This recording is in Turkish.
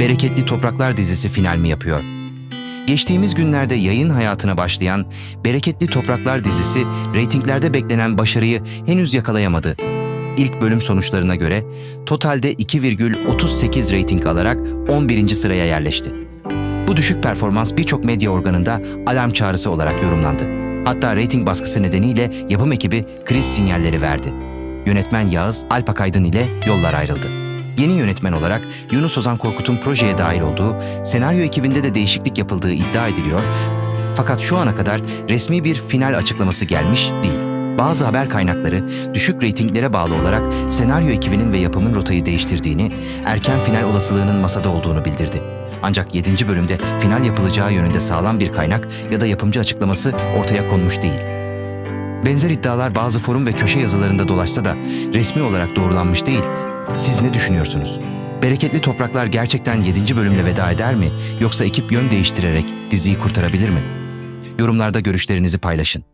Bereketli Topraklar dizisi final mi yapıyor? Geçtiğimiz günlerde yayın hayatına başlayan Bereketli Topraklar dizisi reytinglerde beklenen başarıyı henüz yakalayamadı. İlk bölüm sonuçlarına göre totalde 2,38 reyting alarak 11. sıraya yerleşti. Bu düşük performans birçok medya organında alarm çağrısı olarak yorumlandı. Hatta reyting baskısı nedeniyle yapım ekibi kriz sinyalleri verdi. Yönetmen Yağız Alpakaydın ile yollar ayrıldı. Yeni yönetmen olarak Yunus Ozan Korkut'un projeye dahil olduğu, senaryo ekibinde de değişiklik yapıldığı iddia ediliyor. Fakat şu ana kadar resmi bir final açıklaması gelmiş değil. Bazı haber kaynakları düşük reytinglere bağlı olarak senaryo ekibinin ve yapımın rotayı değiştirdiğini, erken final olasılığının masada olduğunu bildirdi. Ancak 7. bölümde final yapılacağı yönünde sağlam bir kaynak ya da yapımcı açıklaması ortaya konmuş değil. Benzer iddialar bazı forum ve köşe yazılarında dolaşsa da resmi olarak doğrulanmış değil. Siz ne düşünüyorsunuz? Bereketli Topraklar gerçekten 7. bölümle veda eder mi yoksa ekip yön değiştirerek diziyi kurtarabilir mi? Yorumlarda görüşlerinizi paylaşın.